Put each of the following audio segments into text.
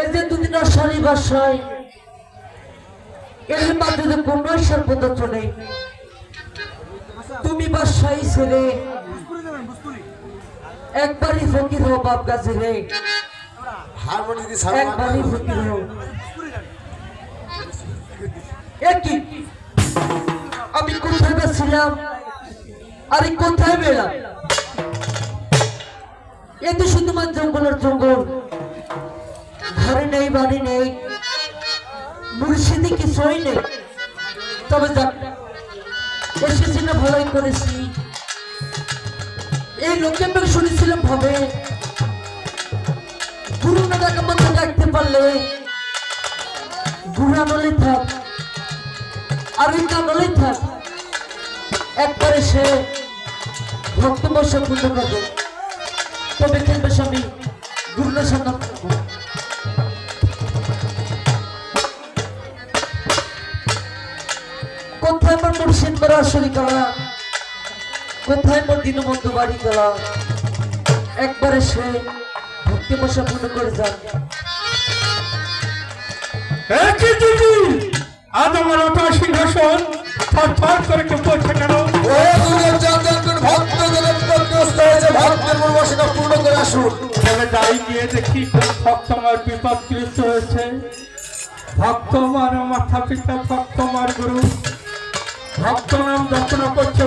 এই যে দুদিন অশালী বাসায় এর মাধ্যমে কোনো সর্বদত্ত নেই তুমি বাসায় ছেলে একবারই ফকির হো বাপ গাছে রে একবারই ফকির একই আমি কোথায় বেছিলাম আরে কোথায় বেড়া এ তো শুধুমাত্র জঙ্গলের জঙ্গল। ঘরে নেই, বাড়ি নেই। মুর্শিদি কিছুই নেই? তবে এসেছি না ভালোই করেছি। এই লোকে আমি শুনেছিলাম ভাবে। গুরু না মধ্যে ডাকতে পারলে গুড়া নলে থাক, আর ওই কানলে থাক। একবারে সে ভক্ত বসা পূর্ণ করবে। তবে খেলবে স্বামী গুরুনা সন্ধান মুর্শিদ করা কোথায় মোর দীনবন্ধু বাড়ি গেলা? একবারে সে ভক্তি বসা পূর্ণ করে যান আজ আমার ওটা সিংহাসন করে কেন? ও ভক্ত জগৎগ্রস্ত হয়েছে ভক্তের মনোবাসনা পূর্ণ করে আসুন। তবে যাই গিয়ে দেখি ভক্ত আমার বিপদগ্রস্ত হয়েছে। ভক্ত আমার মাথা পিতা ভক্ত আমার গুরু। ভক্ত নাম যাত্রা করছে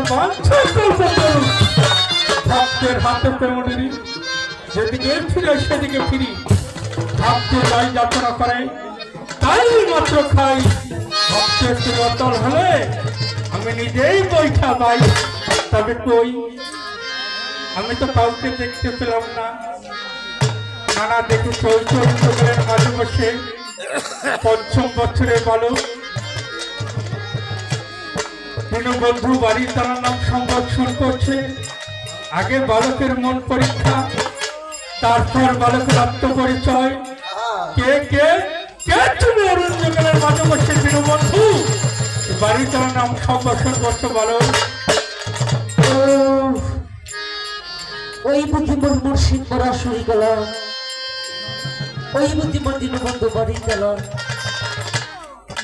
ভক্তের হাতে প্রেমনিরি যেদিকে ফিরে সেদিকে ফিরি। ভক্তে যাই যাত্রা করে, তাই মাত্র খাই। ভক্তের তিরতল হলে আমি নিজেই বৈঠা পাই। তবে কই? আমি তো কাউকে দেখতে পেলাম না। নানা দেখে চৌচরিত্রের মাঝে বসে। পঞ্চম বছরে বালক দীনবন্ধু বাড়ি তার নাম সংরক্ষণ করছে। আগে বালকের মন পরীক্ষা, তারপর বালকের আত্মপরিচয়। কে কে কে তুমি অরুণ মাঝে বসে দীনবন্ধু বাড়ি তার নাম করছে বালক। ওই বুদ্ধি মোর মুর্শিদ করা শুরু গেল। ওই বুদ্ধি মোর দীনবন্ধু বাড়ি গেল।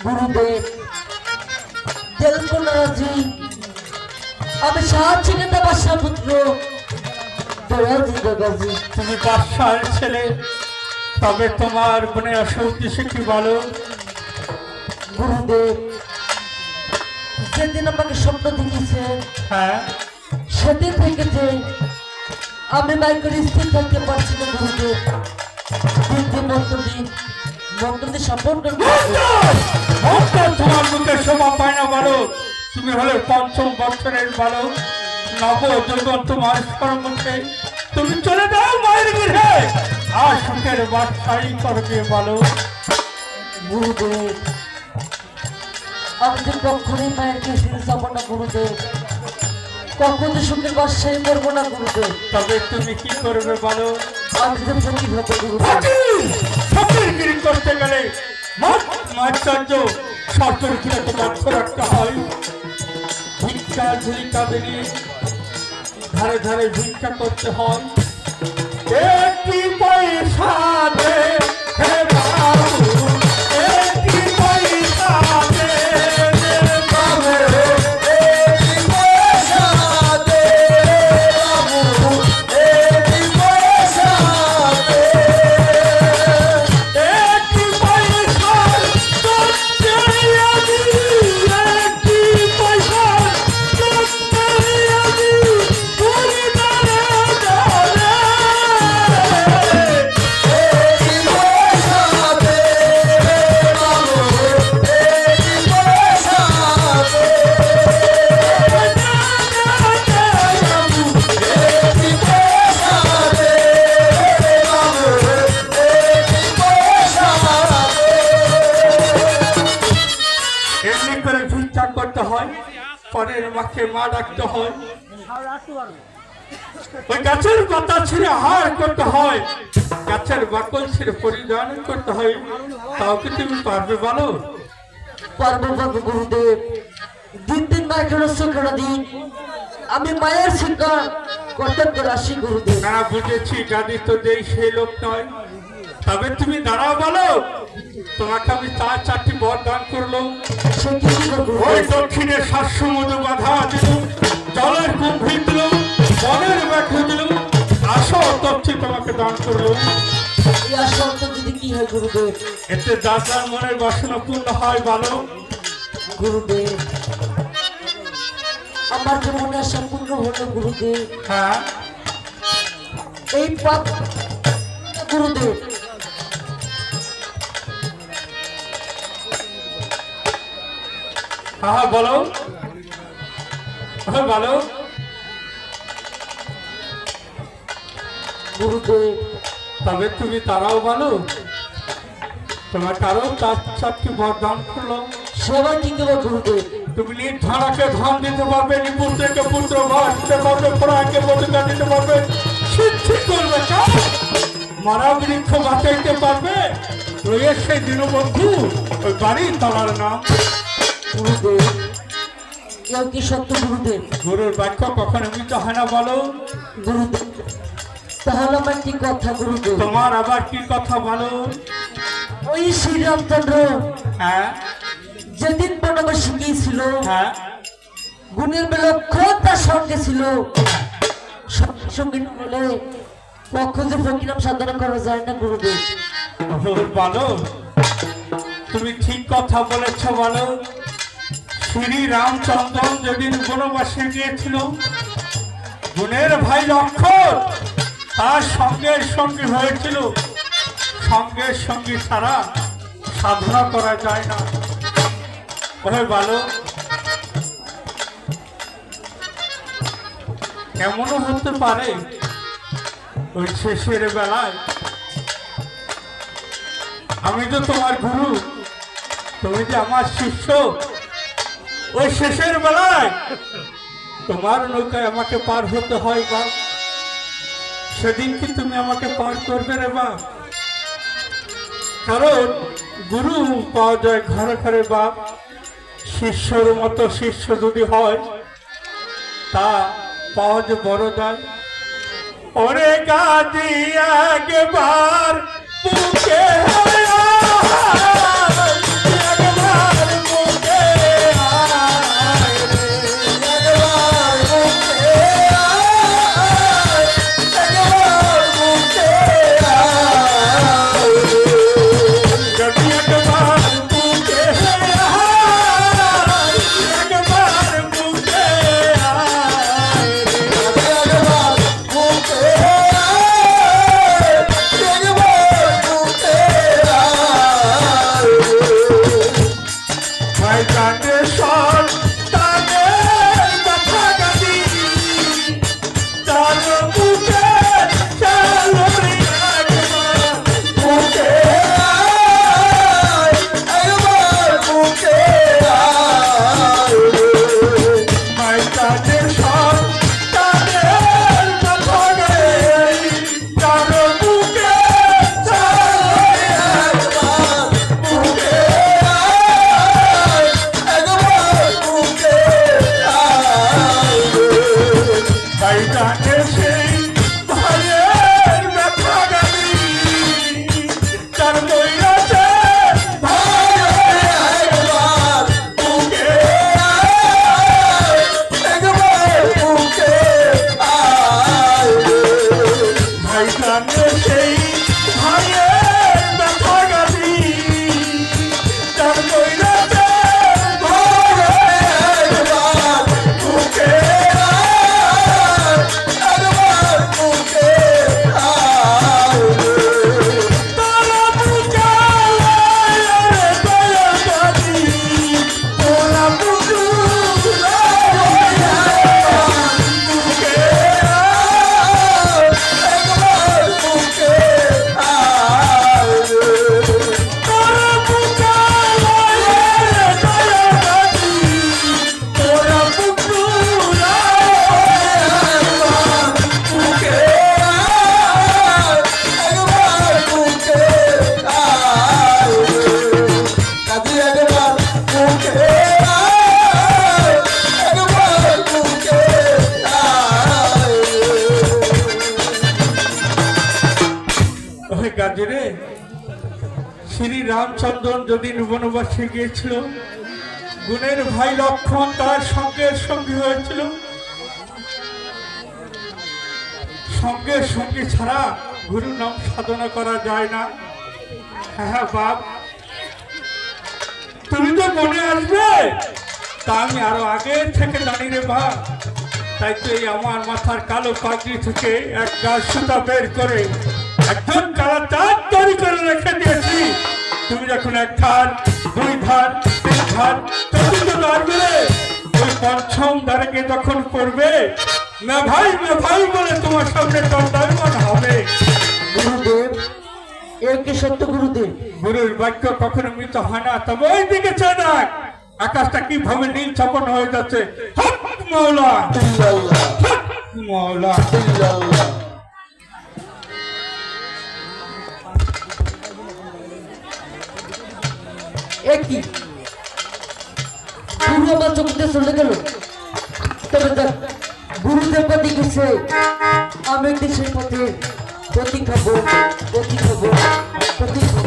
গুরুদেব তেলকোনাজি আমি সাহায্য নেতা পুত্র। দয়াজি তুমি বাদশার ছেলে তবে তোমার মনে আসল উদ্দেশ্য কি বলো? গুরুদেব যেদিন আমাকে স্বপ্ন দেখিয়েছে হ্যাঁ? সেদিন থেকে যে আমি মাইকের স্থির থাকতে পারছি না গুরুদেব। দিন দিন সম্পর্ক ভক্তর তোমার মুখে শোভা পায় না বলো তুমি হলে পঞ্চম বছরের বালক। নব যৌবন তোমার সম্মুখে তুমি চলে যাও মায়ের গৃহে। আর সুখের বাদশাহী করবে বলো গুরুদেব কখনই মায়ের কাছে যাব না গুরুদেব। কখনো সুখের বাসায় করব না গুরুদেব। তবে তুমি কি করবে বলো আমি যে ফকির হব গুরুদেব করতে গেলে মাচার্য সরকারি লক্ষ্য রাখতে হয় ভিক্ষা ঝুলিকা বেরিয়ে ধারে ধারে ভিক্ষা করতে হয় একটি পয়সা দে হে বাবু, করে করতে হয় পরের মাকে মা ডাকতে হয়। ওই গাছের পাতা ছিঁড়ে হার করতে হয় গাছের বাকল ছিঁড়ে পরিধান করতে হয়। তাও কি তুমি পারবে বলো? পারব বাবু গুরুদেব। দিন দিন মায়ের শিক্ষা দিন। আমি মায়ের শিক্ষা কর্তন করে আসি গুরুদেব। না বুঝেছি গাদি তো দেই সেই লোক নয়। তবে তুমি দাঁড়াও বলো। তোমাকে আমি চার চারটি বর দান করলাম সে কি ছিল ওই দক্ষিণে শাশ্বমধু বাধা দিল। জলের কুম্ভি দিল বনের ব্যাখ্যা দিল আসো তথ্য তোমাকে দান করল। এতে দাদার মনের বাসনা পূর্ণ হয় ভালো গুরুদেব আমার যে মনে আশা পূর্ণ হলো গুরুদেব হ্যাঁ। এই পাপ গুরুদেব হ্যাঁ বলো। হ্যাঁ বলো। গুরুদেব। তবে তুমি তারাও বলো। তোমার কারও চার চারটি বর দান করল সবাই কি দেবো গুরুদেব। তুমি নির্ধারাকে ধন দিতে পারবে নিপুত্রকে পুত্র ভার দিতে পারবে দিতে পারবে। সিদ্ধি করবে মারা বৃক্ষ বাঁচাইতে পারবে। রয়েছে দীনবন্ধু। ওই বাড়ির তলার নাম। গুরুদেব কেউ কি সত্য গুরুদেব গুরুর বাক্য কখনো মিত হয় না বলো? গুরুদেব তাহলে আমার কি কথা গুরুদেব তোমার আবার কি কথা বলো? ওই শ্রীরামচন্দ্র। হ্যাঁ। যেদিন বনবাসী গিয়েছিল হ্যাঁ। গুণের বিলক্ষণ তার সঙ্গে ছিল। সঙ্গে হলে কখন যে ফকিরাম সাধনা করা যায় না গুরুদেব বলো। তুমি ঠিক কথা বলেছ বলো। শ্রী রামচন্দ্র যেদিন বনবাসে গিয়েছিল বোনের ভাই লক্ষণ তার সঙ্গে সঙ্গে হয়েছিল। সঙ্গে সঙ্গে ছাড়া সাধনা করা যায় না। ওহে বলো এমনও হতে পারে ওই শেষের বেলায়? আমি তো তোমার গুরু, তুমি যে আমার শিষ্য। ওই শেষের বেলায় তোমার নৌকায় আমাকে পার হতে হয় বা? সেদিন কি তুমি আমাকে পার করবে রে বা? কারণ গুরু পাওয়া যায় ঘরে ঘরে বা? শিষ্যর মতো শিষ্য যদি হয়, তা পাওয়া যে বড় দায়। ওরে গাদি একবার বুকে শ্রী রামচন্দ্রন যেদিন বনবাসে গিয়েছিল, গুণের ভাই লক্ষণ তার সঙ্গের সঙ্গী হয়েছিল। সঙ্গের সঙ্গী ছাড়া গুরু নাম সাধনা করা যায় না। হ্যাঁ বাপ। তুমি তো মনে আসবে। তা আমি আরও আগে থেকে জানি রে তাই তো এই আমার মাথার কালো পাগড়ি থেকে এক গাছ সুতা বের করে একজন কালা তার তৈরি করে রেখে দিয়েছি। তুমি যখন এক ধার দুই ধার তিন ধার চতুর্থ ধার বেড়ে ওই পঞ্চম ধারকে যখন করবে না ভাই না ভাই বলে তোমার সামনে দণ্ডায়মান হবে। গুরুদেব এ কি সত্য গুরুদেব? গুরুর বাক্য কখনো মৃত হয় না তবে ওই দিকে চানাক আকাশটা কীভাবে নীল ছাপন হয়ে যাচ্ছে? হক মৌলা। হক মৌলা। ইল্লাল্লাহ এ কি? গুরু আমার চোখতে চলে গেল তবে দেখ, গুরুদেব পথে গেছে। আমি দেশের পথে প্রতীক্ষা করব প্রতীক্ষা করব প্রতীক্ষা